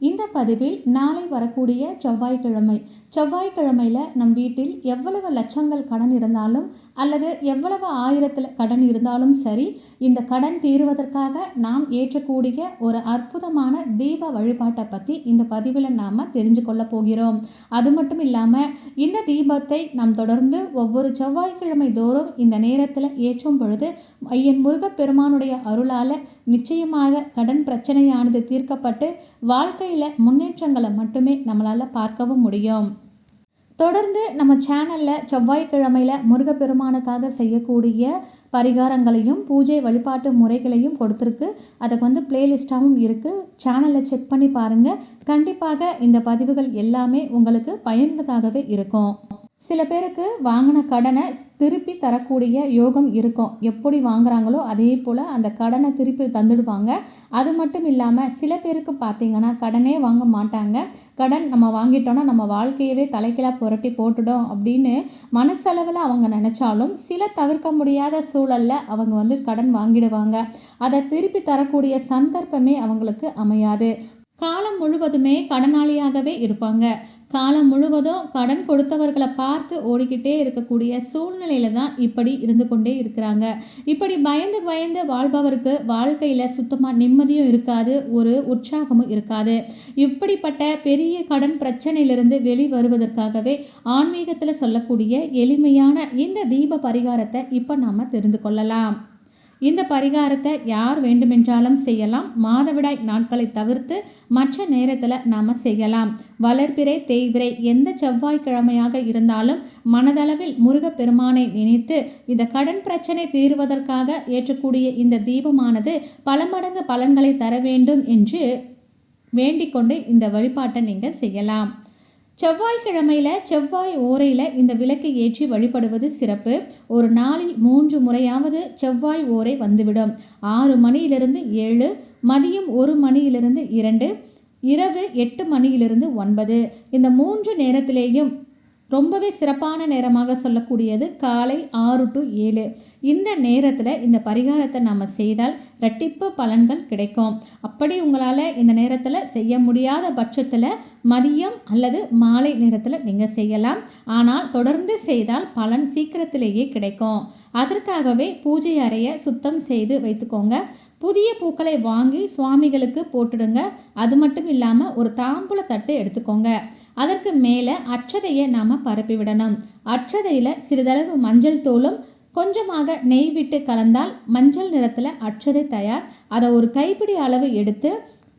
இந்த பதிவில் நாளை வரக்கூடிய செவ்வாய்க்கிழமை. செவ்வாய்க்கிழமையில் நம் வீட்டில் எவ்வளவு லட்சங்கள் கடன் இருந்தாலும் அல்லது எவ்வளவு ஆயிரத்தில் கடன் இருந்தாலும் சரி இந்த கடன் தீருவதற்காக நாம் ஏற்றக்கூடிய ஒரு அற்புதமான தீப வழிபாட்டை பற்றி இந்த பதிவில் நாம் தெரிஞ்சு கொள்ள போகிறோம். அது மட்டும் இல்லாமல் இந்த தீபத்தை நாம் தொடர்ந்து ஒவ்வொரு செவ்வாய்க்கிழமை தோறும் இந்த நேரத்தில் ஏற்றும் பொழுது ஐயன் முருகப்பெருமானுடைய அருளால் நிச்சயமாக கடன் பிரச்சனையானது தீர்க்கப்பட்டு வாழ்க்கை வாழ்க்கையில் முன்னேற்றங்களை மட்டுமே நம்மளால் பார்க்கவும் முடியும். தொடர்ந்து நம்ம சேனலில் செவ்வாய்க்கிழமையில் முருகப்பெருமானுக்காக செய்யக்கூடிய பரிகாரங்களையும் பூஜை வழிபாட்டு முறைகளையும் கொடுத்துருக்கு. அதுக்கு வந்து பிளேலிஸ்ட்டாகவும் இருக்குது சேனலில் செக் பண்ணி பாருங்கள் கண்டிப்பாக இந்த பதிவுகள் எல்லாமே உங்களுக்கு பயனுள்ளதாகவே இருக்கும். சில பேருக்கு வாங்கின கடனை திருப்பி தரக்கூடிய யோகம் இருக்கும். எப்படி வாங்குறாங்களோ அதே போல் அந்த கடனை திருப்பி தந்துடுவாங்க. அது மட்டும் இல்லாமல் சில பேருக்கு பார்த்தீங்கன்னா கடனே வாங்க மாட்டாங்க. கடன் நம்ம வாங்கிட்டோன்னா நம்ம வாழ்க்கையவே தலைக்கீழாக புரட்டி போட்டுடும் அப்படின்னு மனசளவில் அவங்க நினச்சாலும் சில தவிர்க்க முடியாத சூழலில் அவங்க வந்து கடன் வாங்கிடுவாங்க. அதை திருப்பி தரக்கூடிய சந்தர்ப்பமே அவங்களுக்கு அமையாது. காலம் முழுவதுமே கடனாளியாகவே இருப்பாங்க. காலம் முழுவதும் கடன் கொடுத்தவர்களை பார்த்து ஓடிக்கிட்டே இருக்கக்கூடிய சூழ்நிலையில தான் இப்படி இருந்து கொண்டே இருக்கிறாங்க. இப்படி பயந்து பயந்து வாழ்பவருக்கு வாழ்க்கையில் சுத்தமாக நிம்மதியும் இருக்காது ஒரு உற்சாகமும் இருக்காது. இப்படிப்பட்ட பெரிய கடன் பிரச்சனையிலிருந்து வெளிவருவதற்காகவே ஆன்மீகத்தில் சொல்லக்கூடிய எளிமையான இந்த தீப பரிகாரத்தை இப்போ நாம் தெரிந்து கொள்ளலாம். இந்த பரிகாரத்தை யார் வேண்டுமென்றாலும் செய்யலாம். மாதவிடாய் நாட்களை தவிர்த்து மற்ற நேரத்தில் நாம் செய்யலாம். வளர்பிறை தேய்விரை எந்த செவ்வாய்க்கிழமையாக இருந்தாலும் மனதளவில் முருகப்பெருமானை நினைத்து இந்த கடன் பிரச்சனை தீர்வதற்காக ஏற்றக்கூடிய இந்த தீபமானது பல மடங்கு பலன்களை தர வேண்டும் என்று வேண்டிக்கொண்டு இந்த வழிபாட்டை நீங்கள் செய்யலாம். செவ்வாய்க்கிழமையில் செவ்வாய் ஓரையில் இந்த விளக்கை ஏற்றி வழிபடுவது சிறப்பு. ஒரு நாளில் மூன்று முறையாவது செவ்வாய் ஓரை வந்துவிடும். ஆறு மணியிலிருந்து ஏழு மதியம் ஒரு மணியிலிருந்து இரண்டு இரவு எட்டு மணியிலிருந்து ஒன்பது. இந்த மூன்று நேரத்திலேயும் ரொம்பவே சிறப்பான நேரமாக சொல்லக்கூடியது காலை ஆறு டு ஏழு. இந்த நேரத்தில் இந்த பரிகாரத்தை நம்ம செய்தால் ரெட்டிப்பு பலன்கள் கிடைக்கும். அப்படி உங்களால் இந்த நேரத்தில் செய்ய முடியாத பட்சத்தில் மதியம் அல்லது மாலை நேரத்தில் நீங்கள் செய்யலாம். ஆனால் தொடர்ந்து செய்தால் பலன் சீக்கிரத்திலேயே கிடைக்கும். அதற்காகவே பூஜை அறையை சுத்தம் செய்து வைத்துக்கோங்க. புதிய பூக்களை வாங்கி சுவாமிகளுக்கு போட்டுடுங்க. அது மட்டும் இல்லாமல் ஒரு தாம்பூல தட்டு எடுத்துக்கோங்க. அதற்கு மேலே அச்சதையை நாம் பரப்பிவிடணும். அச்சதையில் சிறிதளவு மஞ்சள் தூளும் கொஞ்சமாக நெய் விட்டு கலந்தால் மஞ்சள் நிறத்தில் அச்சதை தயார். அதை ஒரு கைப்பிடி அளவு எடுத்து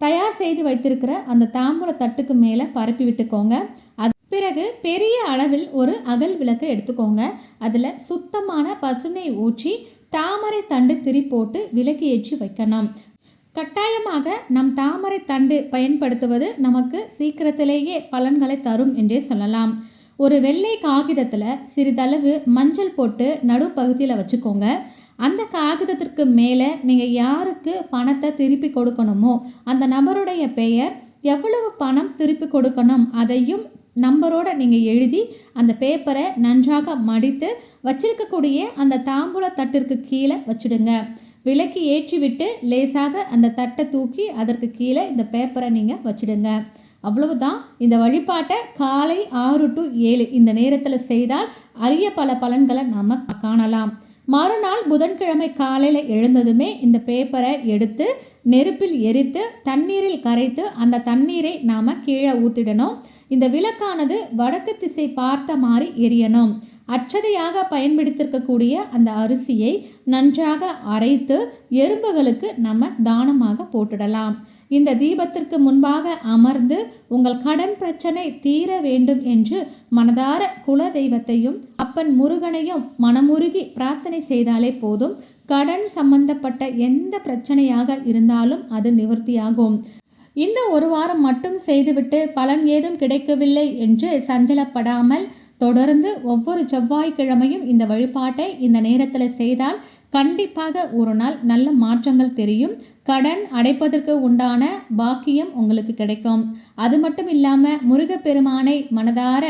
தயார் செய்து வைத்திருக்கிற அந்த தாம்பூல தட்டுக்கு மேலே பரப்பி விட்டுக்கோங்க. அது பிறகு பெரிய அளவில் ஒரு அகல் விளக்கு எடுத்துக்கோங்க. அதில் சுத்தமான பசுனை ஊற்றி தாமரை தண்டு திரி போட்டு விளக்கு ஏற்றி வைக்கணும். கட்டாயமாக நம் தாமரை தண்டு பயன்படுத்துவது நமக்கு சீக்கிரத்திலேயே பலன்களை தரும் என்றே சொல்லலாம். ஒரு வெள்ளை காகிதத்தில் சிறிதளவு மஞ்சள் போட்டு நடுப்பகுதியில் வச்சுக்கோங்க. அந்த காகிதத்திற்கு மேலே நீங்கள் யாருக்கு பணத்தை திருப்பி கொடுக்கணுமோ அந்த நபருடைய பெயர் எவ்வளவு பணம் திருப்பி கொடுக்கணும் அதையும் நம்பரோட நீங்கள் எழுதி அந்த பேப்பரை நன்றாக மடித்து வச்சிருக்கக்கூடிய அந்த தாம்பூல தட்டிற்கு கீழே வச்சுடுங்க. விளக்கு ஏற்றிவிட்டு லேசாக அந்த தட்டை தூக்கி அதற்கு கீழே இந்த பேப்பரை நீங்கள் வச்சிடுங்க. அவ்வளவுதான். இந்த வழிபாட்டை காலை ஆறு டு ஏழு இந்த நேரத்தில் செய்தால் அரிய பல பலன்களை நாம் காணலாம். மறுநாள் புதன்கிழமை காலையில் எழுந்ததுமே இந்த பேப்பரை எடுத்து நெருப்பில் எரித்து தண்ணீரில் கரைத்து அந்த தண்ணீரை நாம் கீழே ஊற்றிடணும் இந்த விளக்கானது வடக்கு திசை பார்த்த மாதிரி எரியணும். அச்சதையாக பயன்படுத்திருக்கக்கூடிய அந்த அரிசியை நன்றாக அரைத்து எறும்புகளுக்கு நம்ம தானமாக போட்டுடலாம். இந்த தீபத்திற்கு முன்பாக அமர்ந்து உங்கள் கடன் பிரச்சனை தீர வேண்டும் என்று மனதார குல தெய்வத்தையும் அப்பன் முருகனையும் மனமுருகி பிரார்த்தனை செய்தாலே போதும். கடன் சம்பந்தப்பட்ட எந்த பிரச்சனையாக இருந்தாலும் அது நிவர்த்தியாகும். இந்த ஒரு வாரம் மட்டும் செய்துவிட்டு பலன் ஏதும் கிடைக்கவில்லை என்று சஞ்சலப்படாமல் தொடர்ந்து ஒவ்வொரு செவ்வாய்க்கிழமையும் இந்த வழிபாட்டை இந்த நேரத்தில் செய்தால் கண்டிப்பாக ஒரு நாள் நல்ல மாற்றங்கள் தெரியும். கடன் அடைப்பதற்கு உண்டான பாக்கியம் உங்களுக்கு கிடைக்கும். அது மட்டும் இல்லாமல் முருகப்பெருமானை மனதார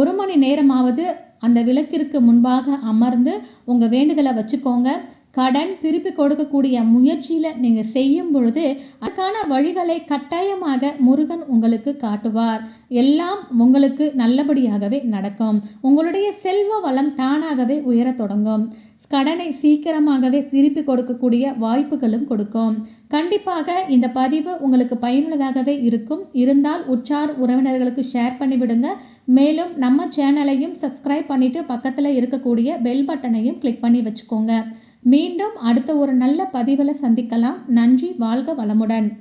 ஒரு மணி நேரமாவது அந்த விளக்கிற்கு முன்பாக அமர்ந்து உங்கள் வேண்டுதலை வச்சுக்கோங்க. கடன் திருப்பி கொடுக்கக்கூடிய முயற்சியில் நீங்கள் செய்யும் பொழுது அதுக்கான வழிகளை கட்டாயமாக முருகன் உங்களுக்கு காட்டுவார். எல்லாம் உங்களுக்கு நல்லபடியாகவே நடக்கும். உங்களுடைய செல்வ வளம் தானாகவே உயரத் தொடங்கும். கடனை சீக்கிரமாகவே திருப்பி கொடுக்கக்கூடிய வாய்ப்புகளும் கொடுக்கும். கண்டிப்பாக இந்த பதிவு உங்களுக்கு பயனுள்ளதாகவே இருக்கும். இருந்தால் உற்றார் உறவினர்களுக்கு ஷேர் பண்ணிவிடுங்க. மேலும் நம்ம சேனலையும் சப்ஸ்கிரைப் பண்ணிவிட்டு பக்கத்தில் இருக்கக்கூடிய பெல் பட்டனையும் கிளிக் பண்ணி வச்சுக்கோங்க. மீண்டும் அடுத்த ஒரு நல்ல பதிவில் சந்திக்கலாம். நன்றி வாழ்க வளமுடன்.